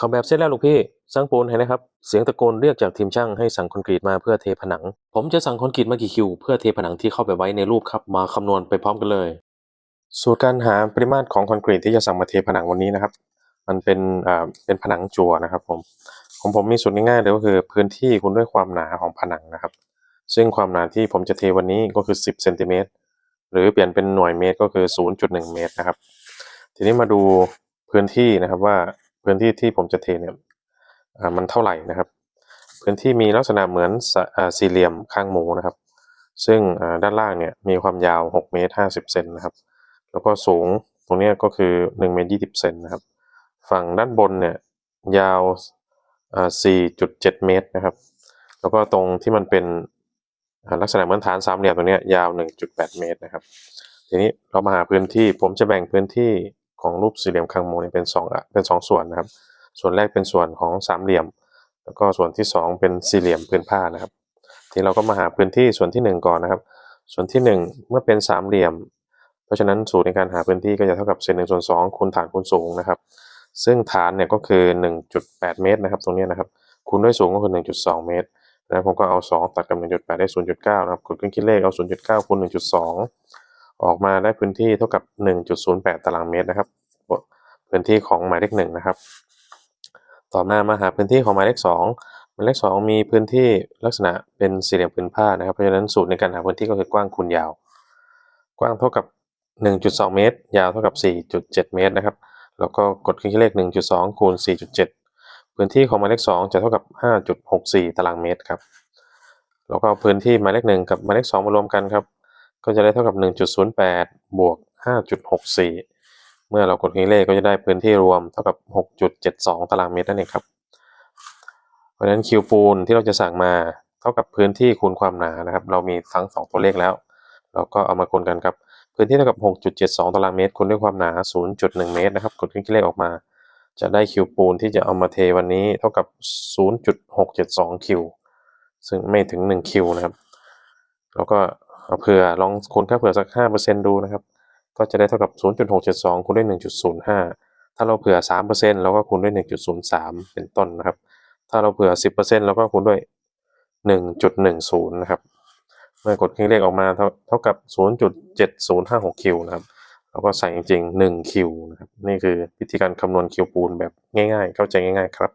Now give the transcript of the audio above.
ขาแบบเสร็จแล้วลูกพี่สั่งปูนให้นะครับ เสียงตะโกนเรียกจากทีมช่างให้สั่งคอนกรีตมาเพื่อเทผนัง ผมจะสั่งคอนกรีตมากี่คิว เพื่อเทผนังที่เข้าไปไว้ในรูปครับมาคำนวณไปพร้อมกันเลย สูตรการหาปริมาตรของคอนกรีตที่จะสั่งมาเทผนังวันนี้นะครับ มันเป็นอ่าเป็นผนังจั่วนะครับ ผมของผมมีสูตรง่ายๆเลยก็คือพื้นที่คูณด้วยความหนาของผนังนะครับ ซึ่งความหนาที่ผมจะเทวันนี้ก็คือ 10เซนติเมตรหรือเปลี่ยนเป็นหน่วยเมตรก็คือ 0.1 เมตรนะครับ ทีนี้มาดูพื้นที่นะครับว่า พื้นที่ที่ผมจะเทเนี่ยมันเท่าไหร่นะครับ พื้นที่มีลักษณะเหมือนส,อสี่เหลี่ยมข้างหมูนะครับ ซึ่งด้านล่างเนี่ยมีความยาว6เมตร50เซนนะครับ แล้วก็สูงตรงนี้ก็คือ1เมตร20เซนนะครับ ฝั่งด้านบนเนี่ยยาวอ่า4.7 เมตรนะครับ แล้วก็ตรงที่มันเป็นลักษณะเหมือนฐานสามเหลี่ยมตรงนี้ยยาว 1.8 เมตรนะครับ ทีนี้เรามาหาพื้นที่ผมจะแบ่งพื้นที่ ของรูปสี่เหลี่ยมคางมูเนี่ยเป็นสองเป็นสองส่วนนะครับ ส่วนแรกเป็นส่วนของสามเหลี่ยม แล้วก็ส่วนที่สองเป็นสี่เหลี่ยมพื้นผ้านะครับ ทีเราก็มาหาพื้นที่ส่วนที่หนึ่งก่อนนะครับ ส่วนที่หนึ่งเมื่อเป็นสามเหลี่ยม เพราะฉะนั้นสูตรในการหาพื้นที่ก็จะเท่ากับเศษหนึ่งส่วนสองคูณฐานคูณสูงนะครับ ซึ่งฐานเนี่ยก็คือ 1.8 เมตรนะครับ ตรงนี้นะครับ คูณด้วยสูงก็คือ 1.2 เมตรแล้วผมก็เอา 2 ตัดกับ 1.8 ได้ 0.9 นะครับกดเครื่องคิดเลขเอา 0.9คูณ1.2 ออกมาได้พื้นที่เท่ากับ 1.08 ตารางเมตรนะครับ พื้นที่ของหมายเลขหนึ่งนะครับ ต่อมามาหาพื้นที่ของหมายเลขสองหมายเลขสองมีพื้นที่ลักษณะเป็นสี่เหลี่ยมผืนผ้านะครับ เพราะฉะนั้นสูตรในการหาพื้นที่ก็คือกว้างคูณยาว กว้างเท่ากับ 1.2 เมตร ยาวเท่ากับ 4.7 เมตรนะครับ แล้วก็กดเครื่องคิดเลข 1.2 คูณ 4.7 พื้นที่ของหมายเลข2จะเท่ากับ 5.64 ตารางเมตรครับ แล้วก็พื้นที่หมายเลข1กับหมายเลข2มารวมกันครับ ก็จะได้เท่ากับ 1.08 บวก 5.64 เมื่อเรากดเครื่องเลขก็จะได้พื้นที่รวมเท่ากับ 6.72 ตารางเมตรนั่นเองครับ เพราะฉะนั้นคิวปูนที่เราจะสั่งมาเท่ากับพื้นที่คูณความหนานะครับ เรามีทั้งสองตัวเลขแล้ว เราก็เอามาคูณกันครับ พื้นที่เท่ากับ 6.72 ตารางเมตรคูณด้วยความหนา 0.1 เมตรนะครับ กดเครื่องเลขออกมา จะได้คิวปูนที่จะเอามาเทวันนี้เท่ากับ 0.672 คิว ซึ่งไม่ถึง 1 คิวนะครับ แล้วก็ เผื่อลองคูณค่าเผื่อสัก 5%ดูนะครับ ก็จะได้เท่ากับ 0.672คูณด้วย 1.05 ถ้าเราเผื่อ 3%เราก็คูณด้วย 1.03 เป็นต้นนะครับ ถ้าเราเผื่อ 10%เราก็คูณด้วย 1.10 นะครับ เมื่อกดเครื่องเลขออกมาเท่าเท่ากับ 0.7056 คิวนะครับเราก็ใส่จริงๆ1คิวนะครับ นี่คือวิธีการคำนวณคิวปูนแบบง่ายๆ เข้าใจง่ายๆครับ